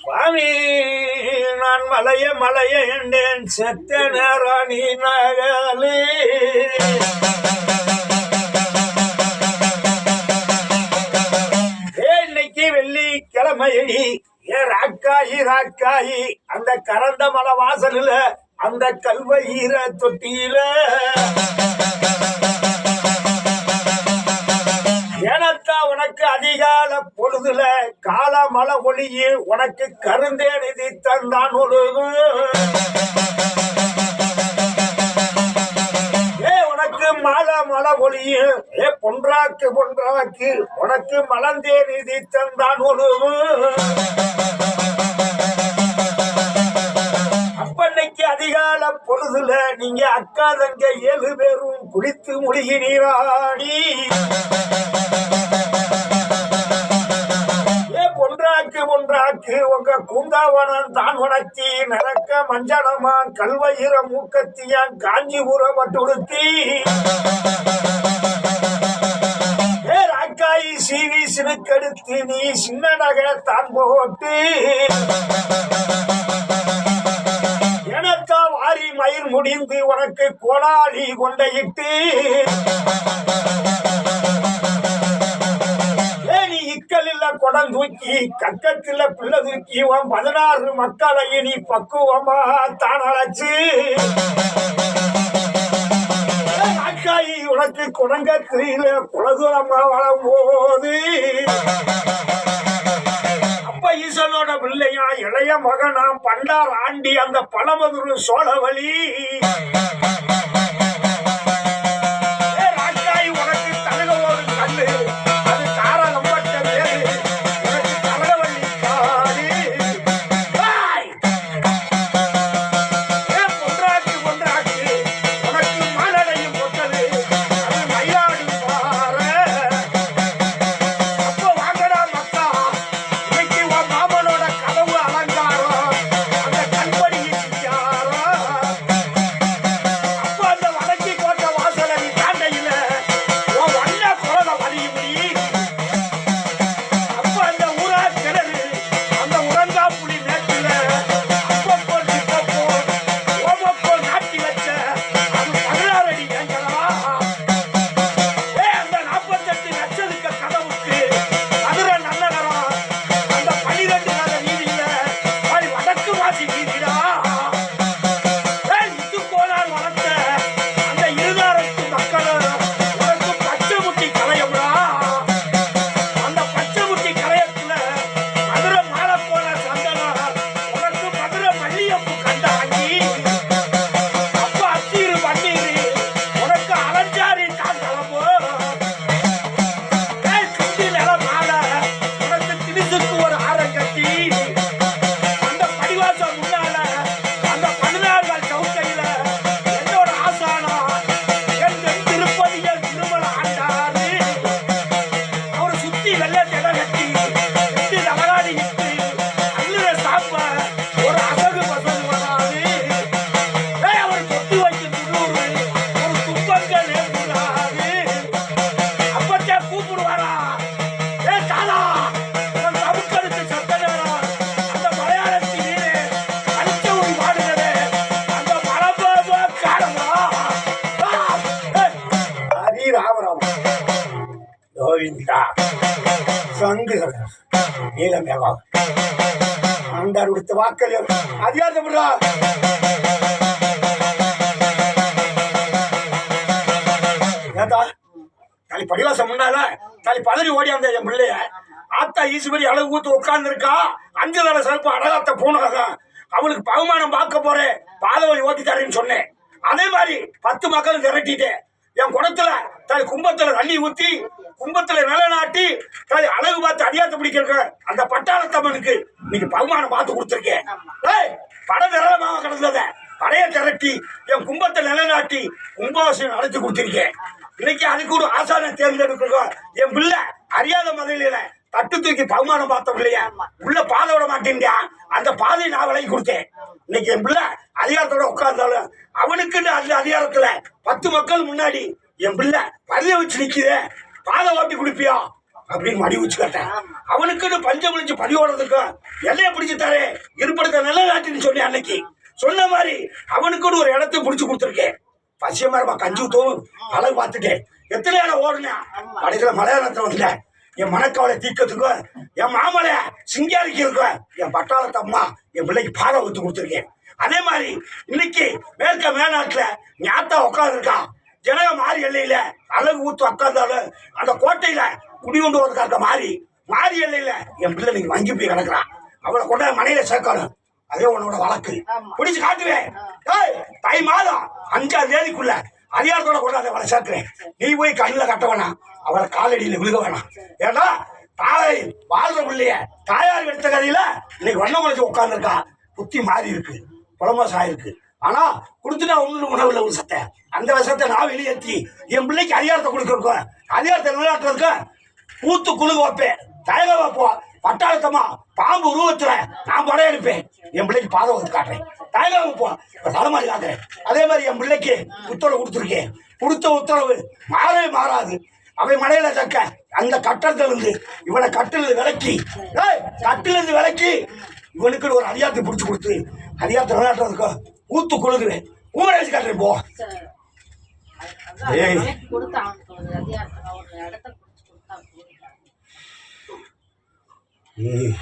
சுவாமி நான் மலைய மலைய என்றேன் செத்த நேராணி நகலே. இன்னைக்கு வெள்ளி கிழமையடி ஏ ராக்காயி ராக்காயி அந்த கரந்த மலை வாசலில் அந்த கல்வயிர தொட்டியில. ஏனத்தா உனக்கு அதிகால பொழுதுல கால மலை ஒளியில் உனக்கு கருந்தே நிதி தந்தான் ஒழுகு. ஏ உனக்கு மலை ஏ பொன்றாக்கு பொன்றாக்கு உனக்கு மலந்தே நிதி தந்தான் ஒழுகு. பொழுதுல நீங்க அக்கா தங்க ஏழு பேரும் குளித்து முழுகி நீராடி பொன்றாக்கு பொன்றாக்கு உங்க கூந்தாவனம் தான் உணர்த்தி நடக்க மஞ்சளமா கல்வயிர மூக்கத்தியான் காஞ்சிபுரம் மட்டுடுத்தி ஏ ராக்காயி சீவி சினுக்கெடுத்து நீ சின்ன நகை தான் போட்டு. முடிந்து உனக்கு கோடாளி கொண்டையிட்டு. நீ இக்கல்ல குடம் தூக்கி கக்கத்தில் பிள்ளை தூக்கி உன் பதினாறு மக்களை நீ பக்குவமா தான் அழைச்சு அக்காயி உனக்கு குடங்கத்திரியில குலதுரமா வளம்போது வளம் போது. பிள்ளையா இளைய மகனாம் பண்டார் ஆண்டி அந்த பழமதுரு சோழவழி. சங்கு நீலமேகம் ஆண்டார் கொடுத்த வாக்கள். அதிகாரப்படுறா தலை படிவாசம் முன்னால தலை பதறி ஓடி அந்த என் பிள்ளைய. ஆத்தா ஈஸ்வரி அழகு ஊத்து உட்கார்ந்து இருக்கா அஞ்சு தலை சிறப்பு அழகாத்த பூனக அவளுக்கு பகுமானம் பார்க்க போறேன். பாதவழி ஓட்டி தரேன்னு சொன்னேன். அதே மாதிரி பத்து மக்களும் திரட்டிட்டேன். என் குடத்துல தலை கும்பத்துல தண்ணி ஊத்தி கும்பத்துல நிலநாட்டி அழகு பார்த்து அடியாத்த பிடிக்க அந்த பட்டாளத்தம்மனுக்கு இன்னைக்கு பகுமானம் பார்த்து கொடுத்துருக்கேன். பட விரலமாக கிடந்தத படைய திரட்டி என் கும்பத்தை நிலைநாட்டி கும்பாபிஷேகம் நடத்தி கொடுத்திருக்கேன். இன்னைக்கு அதுக்கு ஒரு ஆசானை தேர்ந்தெடுக்கிறோம் என் பிள்ளை அறியாத மதையில தட்டு தூக்கி பகுமானம் பார்த்தோம் இல்லையா உள்ள பாதை விட மாட்டேங்க அந்த பாதையை நான் விலகி கொடுத்தேன். இன்னைக்கு என் பிள்ளை அதிகாரத்தோட உட்கார்ந்தாலும் அவனுக்குன்னு அந்த அதிகாரத்துல பத்து மக்கள் முன்னாடி என் பிள்ளை பதவியை வச்சு நிக்குதே. பாதை ஓட்டி கொடுப்பியா? அப்படின்னு மடி வச்சு கேட்டேன். அவனுக்குன்னு பஞ்சம் விழிச்சு ஓடுறதுக்கும் எல்லையை பிடிச்சு தரே இருப்படுத்த நல்ல நாட்டின்னு சொன்னேன் அன்னைக்கு. சொன்ன மாதிரி அவனுக்குன்னு ஒரு இடத்த பிடிச்சு கொடுத்துருக்கேன். பசியமா கஞ்சி ஊத்தவும் அழகு பார்த்துட்டேன். எத்தனை இடம் ஓடுனேன்? கடைசியில மலையாளத்துல வந்தேன் என் மனக்கவலை தீர்க்கறதுக்கும் என் மாமலை சிங்காரிக்கிறதுக்கும் என் பட்டாளத்து அம்மா என் பிள்ளைக்கு பாடம் ஊத்து கொடுத்துருக்கேன். அதே மாதிரி இன்னைக்கு மேற்க மேநாட்டுல ஞாத்தா உட்காந்துருக்கான் ஜனக மாறி எல்லையில அழகு ஊத்து உட்காந்தாலும் அந்த கோட்டையில குடி கொண்டு வரதுக்காக மாறி மாறி எல்லையில என் பிள்ளை நீங்க வங்கி போய் கிடக்குறான் அவளை கொண்ட மனையில சேர்க்கணும். அதே உன்னோட வழக்கு. பிடிச்சு காட்டுவேன். தை மாதம் அஞ்சாம் தேதிக்குள்ள அதிகாரத்தோட கொண்டாந்து அவளை சேர்க்கிறேன். நீ போய் கண்ணில் கட்ட வேணாம் அவளை காலடியில் விழுக வேணாம். ஏன்னா தாய் வாழ்ற பிள்ளைய தாயார் எடுத்த கதையில இன்னைக்கு வண்ண குறைச்சி உட்காந்துருக்கா புத்தி மாறி இருக்கு. புலமாச ஆயிருக்கு. ஆனா கொடுத்துட்டா ஒண்ணு உணவுல ஒரு சத்தை. அந்த விஷத்தை நான் வெளியேற்றி என் பிள்ளைக்கு அதிகாரத்தை கொடுக்கறக்கும் அதிகாரத்தை நிலைநாட்டுறதுக்கு பூத்து குழுக வைப்பேன். தயக வைப்போம். பட்டாளத்தமா பாம்பு உருவத்துல நான் படம் எடுப்பேன். என் பிள்ளைக்கு பாதை வந்து காட்டுறேன். தயக வைப்போம். தலைமாரி காட்டுறேன் அதே மாதிரி என் பிள்ளைக்கு உத்தரவு கொடுத்துருக்கேன். கொடுத்த உத்தரவு மாறவே மாறாது. அவை மலையில தக்க அந்த கட்டத்துல இருந்து இவனை கட்டிலிருந்து விலக்கி கட்டிலிருந்து விலக்கி இவனுக்கு ஒரு அதிகாரத்தை பிடிச்சி கொடுத்து அதிகாரத்தை விளையாட்டுறதுக்கு ஊத்து குழுகுவேன் ஊரை வச்சு காட்டுறேன் போ. ஏய். ம்.